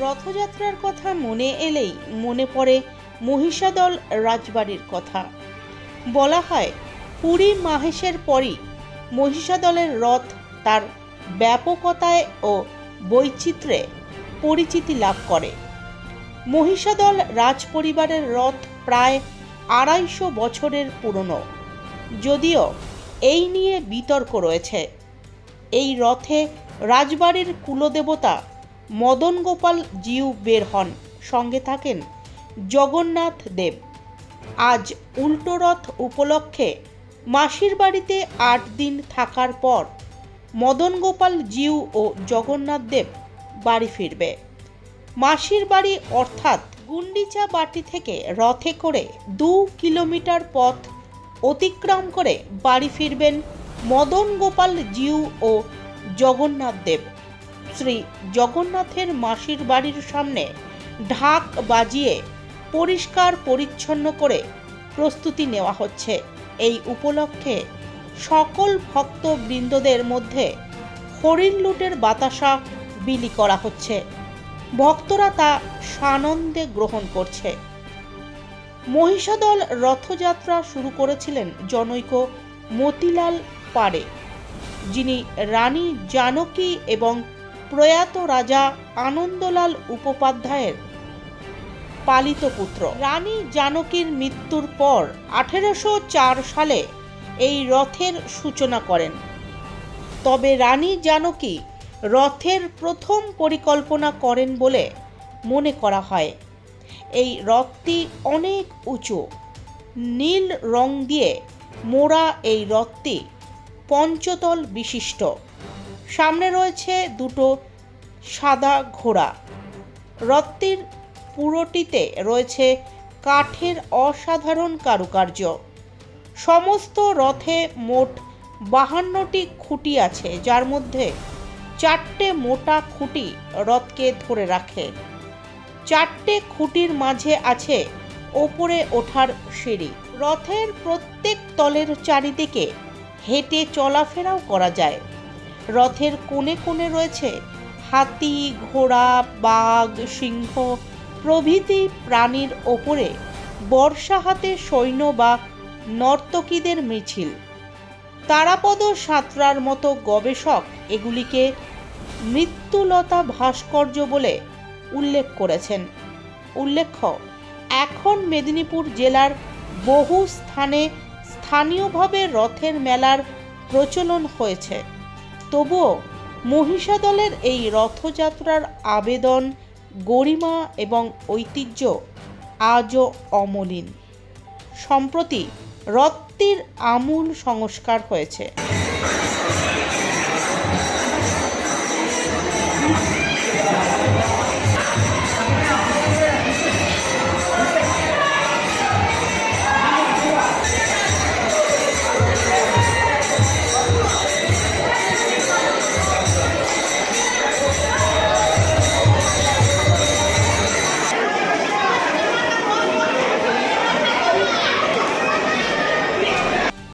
রথযাত্রার কথা মনে এলেই মনে পড়ে মহিষাদল রাজবাড়ির কথা। বলা হয়, পুরী মাহেশের পরই মহিষাদলের রথ তার ব্যাপকতায় ও বৈচিত্র্যে পরিচিতি লাভ করে। মহিষাদল রাজপরিবারের রথ প্রায় আড়াইশো বছরের পুরনো। যদিও এই নিয়ে বিতর্ক রয়েছে। এই রথে রাজবাড়ির কুলদেবতা মদন গোপাল জিউ বের হন। সঙ্গে থাকেন জগন্নাথ দেব। আজ উল্টো রথ উপলক্ষে মাসির বাড়িতে আট দিন থাকার পর মদন গোপাল জিউ ও জগন্নাথ দেব বাড়ি ফিরবে। মাসির বাড়ি অর্থাৎ গুন্ডিচা বাটি থেকে রথে করে দু কিলোমিটার পথ অতিক্রম করে বাড়ি ফিরবেন মদন গোপাল জিউ ও জগন্নাথ দেব। শ্রী জগন্নাথের মাসির বাড়ির সামনে ঢাক বাজিয়ে পরিষ্কার পরিচ্ছন্ন করে প্রস্তুতি নেওয়া হচ্ছে। এই উপলক্ষে সকল ভক্তবৃন্দদের মধ্যে হরিণ লুটের বাতাসা বিলি করা হচ্ছে। ভক্তরা তা সানন্দে গ্রহণ করছে। মহিষাদল রথযাত্রা শুরু করেছিলেন জনৈক মতিলাল পাড়ে, যিনি রানী জানকী এবং প্রয়াত রাজা আনন্দলাল উপোপাধ্যায়ের পালিত পুত্র। রানী জানকীর মৃত্যুর পর আঠেরোশো চার সালে এই রথের সূচনা করেন। তবে রানী জানকী রথের প্রথম পরিকল্পনা করেন বলে মনে করা হয়। এই রথটি অনেক উঁচু, নীল রং দিয়ে মোড়া এই রথটি পঞ্চতল বিশিষ্ট। সামনে রয়েছে দুটো সাদা ঘোড়া। রথটির পুরোটিতে রয়েছে কাঠের অসাধারণ কারুকার্য। সমস্ত রথে মোট বাহান্নটি খুঁটি আছে, যার মধ্যে চারটে মোটা খুঁটি রথকে ধরে রাখে। চারটে খুঁটির মাঝে আছে ওপরে ওঠার সিঁড়ি। রথের প্রত্যেক তলের চারিদিকে হেঁটে চলাফেরাও করা যায়। রথের কোণে কোণে রয়েছে হাতি, ঘোড়া, বাঘ, সিংহ প্রভৃতি প্রাণীর ওপরে বর্ষা হাতে সৈন্য বা নর্তকীদের মিছিল। তারাপদ সাঁতরার মতো গবেষক এগুলিকে মৃত্যুলতা ভাস্কর্য বলে উল্লেখ করেছেন। উল্লেখ্য, এখন মেদিনীপুর জেলার বহু স্থানে স্থানীয়ভাবে রথের মেলার প্রচলন হয়েছে। তবুও মহিষাদলের এই রথযাত্রার আবেদন, গরিমা এবং ঐতিহ্য আজও অমলিন। সম্প্রতি রথটির আমূল সংস্কার হয়েছে।